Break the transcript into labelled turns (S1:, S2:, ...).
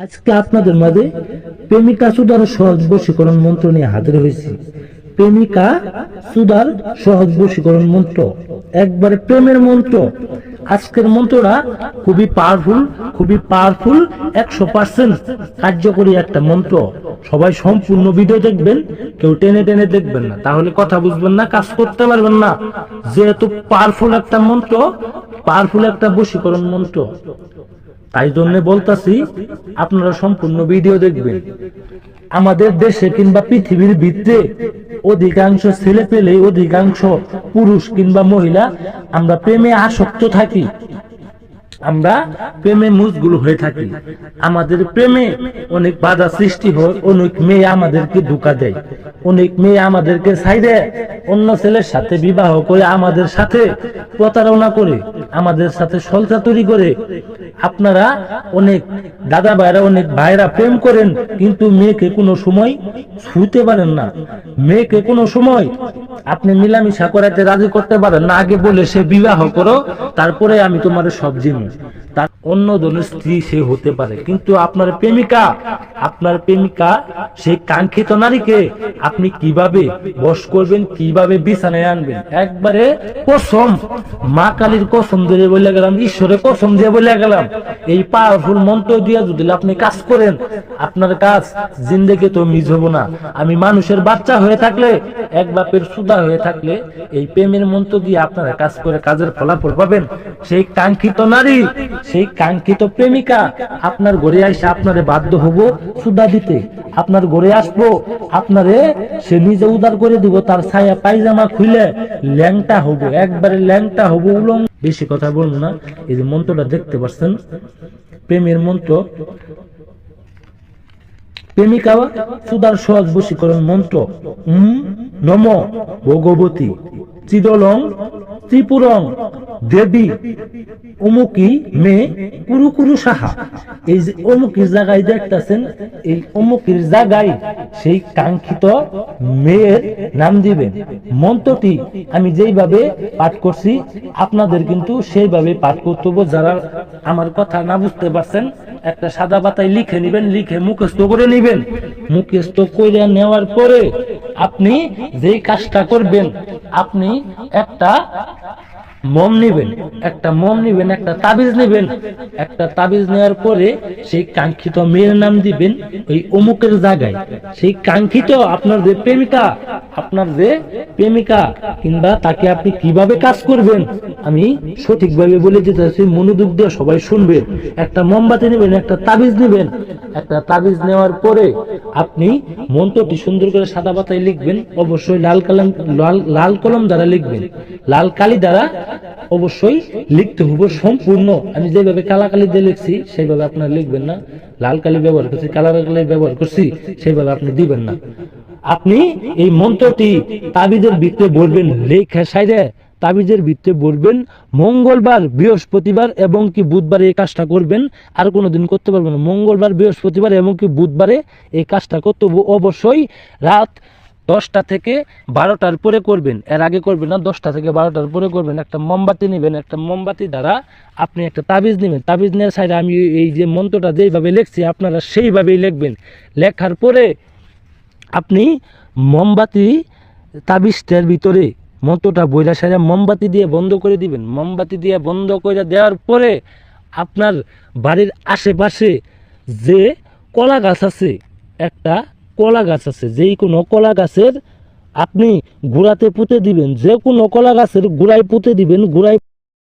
S1: আজকে আপনাদের মাঝে প্রেমিকা সুদার সহজ বশীকরণ মন্ত্র নিয়ে হাজির হয়েছি। প্রেমিকা সুদার সহজ বশীকরণ মন্ত্র। একবারে প্রেমের মন্ত্র। আজকের মন্ত্রটা খুবই পাওয়ারফুল খুবই পাওয়ারফুল একশো পার্সেন্ট কার্যকরী একটা মন্ত্র। সবাই সম্পূর্ণ ভিডিও দেখবেন, কেউ টেনে টেনে দেখবেন না। তাহলে কথা বুঝবেন না, কাজ করতে পারবেন না। যেহেতু পাওয়ারফুল একটা মন্ত্র পাওয়ারফুল একটা বশীকরণ মন্ত্র। তাই জন্য বলতাছি, আপনারা সম্পূর্ণ ভিডিও দেখবেন। আমাদের দেশে কিংবা পৃথিবীর ভিতরে অধিকাংশ ছেলে পেলে অধিকাংশ পুরুষ কিংবা মহিলা আমরা প্রেমে আসক্ত থাকি। আমরা প্রেমে মুজগুলো হয়ে থাকি। আমাদের প্রেমে অনেক বাধা সৃষ্টি হয়, অনেক মেয়ে আমাদেরকে ধোকা দেয়। অনেক মেয়ে আমাদেরকে ছাইড়ে অন্য ছেলের সাথে বিবাহ করে আমাদের সাথে প্রতারণা করে। আমাদের সাথে সলচাতুরি করে। আপনারা অনেক দাদা ভাইরা অনেক ভাইরা প্রেম করেন, কিন্তু মেয়েকে কোনো সময় ছুঁতে পারেন না। মেয়েকে কোনো সময় আপনি মিলামিশা করাতে রাজি করতে পারেন না। আগে বলে সে বিবাহ করো, তারপরে আমি তোমার সব জিনিস। তার অন্য ধরনের স্ত্রী সে হতে পারে। কিন্তু আপনার প্রেমিকা আপনার প্রেমিকা সেই কাঙ্ক্ষিত নারীকে আপনি কীভাবে বশ করবেন, কীভাবে বিছানায় আনবেন? একবারে কসম, মা কালীর কসম দিয়ে বলে গেলাম, ঈশ্বরের কসম দিয়ে বলে গেলাম, এই পাওয়ারফুল মন্ত্র দিয়ে যদি আপনি কাজ করেন, আপনার কাজ জিন্দেকে তো মিস হব না। আমি মানুষের বাচ্চা হয়ে থাকলে, এক বাপের সুদা হয়ে থাকলে, এই প্রেমের মন্ত্র দিয়ে আপনারা কাজ করে কাজের ফলাফল পাবেন। সেই কাঙ্ক্ষিত নারী, সেই কাঙ্ক্ষিত প্রেমিকা, আপনার ঘরে এসে আপনারে বাধ্য হব সুদা দিতে। আপনার ঘরে আসব, আপনারে সে নিজে উদার করে দিব, তার ছায়া পায়জামা খুলে ল্যাংটা হব, একবারে ল্যাংটা হব উলং বেশি কথা বলব না, এই যে মন্ত্রটা দেখতে পাচ্ছেন, প্রেমের মন্ত্র। প্রেমিকা, সুদার সহজ বশীকরণ মন্ত্র। উম, নম, ভগবতী। চিদলং, ত্রিপুরং, দেবী। অমুকি মেয়ে কুরু কুরু সাহা। এই যে অমুকির জায়গায় দেখতেছেন, এই অমুকির জায়গায় সেই কাঙ্ক্ষিত মেয়ের নাম দিবেন। মন্ত্রটি আমি যেইভাবে পাঠ করছি, আপনাদের কিন্তু সেইভাবে পাঠ করতে হবে। যারা আমার কথা না বুঝতে পারছেন, একটা সাদা পাতায় লিখে নিবেন, লিখে মুখস্থ করে নিবেন। মুখস্থ করে নেওয়ার পরে আপনি যেই কাজটা করবেন, আপনি একটা মম নিবেন, একটা মম নিবেন, একটা তাবিজ নিবেন। একটা তাবিজ নেওয়ার পরে সেই কাঙ্ক্ষিত মেয়ের নাম দিবেন ওই অমুকের জায়গায়। সেই কাঙ্ক্ষিত আপনার যে প্রেমিকা, আপনার যে প্রেমিকা, কিংবা তাকে আপনি কীভাবে কাজ করবেন, আমি সঠিকভাবে বলে দিতে চাচ্ছি, মনোযোগ দিয়ে সবাই শুনবেন। একটা মোমবাতি নেবেন, একটা তাবিজ নেবেন। একটা তাবিজ নেওয়ার পরে আপনি মন্ত্রটি সুন্দর করে সাদা পাতায় লিখবেন, অবশ্যই লাল কলম, লাল লাল কলম দ্বারা লিখবেন। লাল কালি দ্বারা অবশ্যই লিখতে হবে সম্পূর্ণ। আমি যেভাবে কালাকালি দিয়ে লিখছি, সেইভাবে আপনার লিখবেন না। লাল কালি ব্যবহার করছি কালা কালি ব্যবহার করছি, সেইভাবে আপনি দিবেন না। আপনি এই মন্ত্রটি তাবিজের ভিতরে বলবেন, লেখা সাইডে তাবিজের ভিতরে বলবেন, মঙ্গলবার, বৃহস্পতিবার এবং কি বুধবারে এই কাজটা করবেন। আর কোনোদিন করতে পারবেন মঙ্গলবার, বৃহস্পতিবার এবং কি বুধবারে এই কাজটা করতে অবশ্যই রাত দশটা থেকে বারোটার পরে করবেন। এর আগে করবেন না, দশটা থেকে বারোটার পরে করবেন। একটা মোমবাতি নেবেন, একটা মোমবাতি দ্বারা আপনি একটা তাবিজ নেবেন। তাবিজ নেওয়ার সাইডে আমি এই যে মন্ত্রটা যেইভাবে লিখছি, আপনারা সেইভাবেই লিখবেন। লেখার পরে আপনি মোমবাতি তাবিজটার ভিতরে মন্ত্রটা বইরা সাইডে মোমবাতি দিয়ে বন্ধ করে দিবেন। মোমবাতি দিয়ে বন্ধ করে দেওয়ার পরে আপনার বাড়ির আশেপাশে যে কলা গাছ আছে, একটা কলা গাছ আছে, যেই কোনো কলা গাছের আপনি গুড়াতে পুঁতে দিবেন, যে কোনো কলা গাছের গুড়াই পুঁতে দিবেন, গোড়ায়